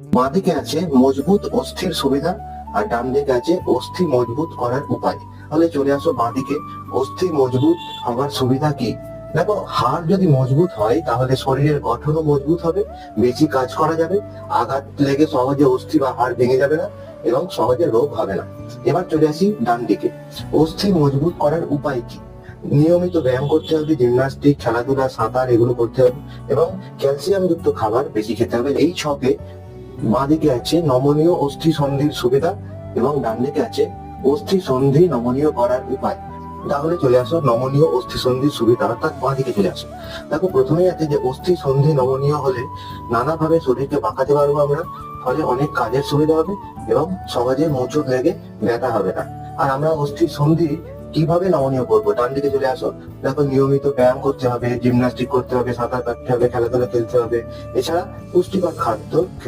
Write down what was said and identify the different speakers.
Speaker 1: বাঁ দিকে আছে মজবুত অস্থির সুবিধা আর ডান দিকে আছে অস্থি মজবুত করার উপায়। তাহলে চলে আসো বাঁ দিকে অস্থি মজবুত হওয়ার সুবিধা কি? দেখো, হাড় যদি মজবুত হয়, তাহলে শরীরের গঠনও মজবুত হবে, বেশি কাজ করা যাবে, আঘাত লেগে সহজে অস্থি বা হাড় ভেঙে যাবে না এবং সহজে রোগ হবে না। এবার চলে আসি ডান দিকে অস্থি মজবুত করার উপায় কি? নিয়মিত ব্যায়াম করতে হবে, জিমনাস্টিক, খেলাধুলা, সাঁতার, এগুলো করতে হবে এবং ক্যালসিয়াম যুক্ত খাবার বেশি খেতে হবে। এই ছকে বাঁ দিকে আছে নমনীয় অস্থি সন্ধির সুবিধা এবং ডান দিকে আছে অস্থি সন্ধি নমনীয় করার উপায়। তাহলে চলে আসো নমনীয় অস্থি সন্ধির সুবিধা, অর্থাৎ বাঁ দিকে চলে আসো। দেখো, প্রথমেই আছে যে অস্থি সন্ধি নমনীয় হলে নানাভাবে শরীরকে বাঁকাতে পারব আমরা, ফলে অনেক কাজের সুবিধা হবে এবং সহজে মোচড় লেগে ব্যথা হবে না। আর আমরা অস্থি সন্ধি কীভাবে নমনীয় করব? ডান দিকে চলে আসো। দেখো, নিয়মিত ব্যায়াম করতে হবে জিমনাস্টিক করতে হবে, সাঁতার কাটতে হবে, খেলাধুলা খেলতে হবে। এছাড়া পুষ্টিকর খাদ্য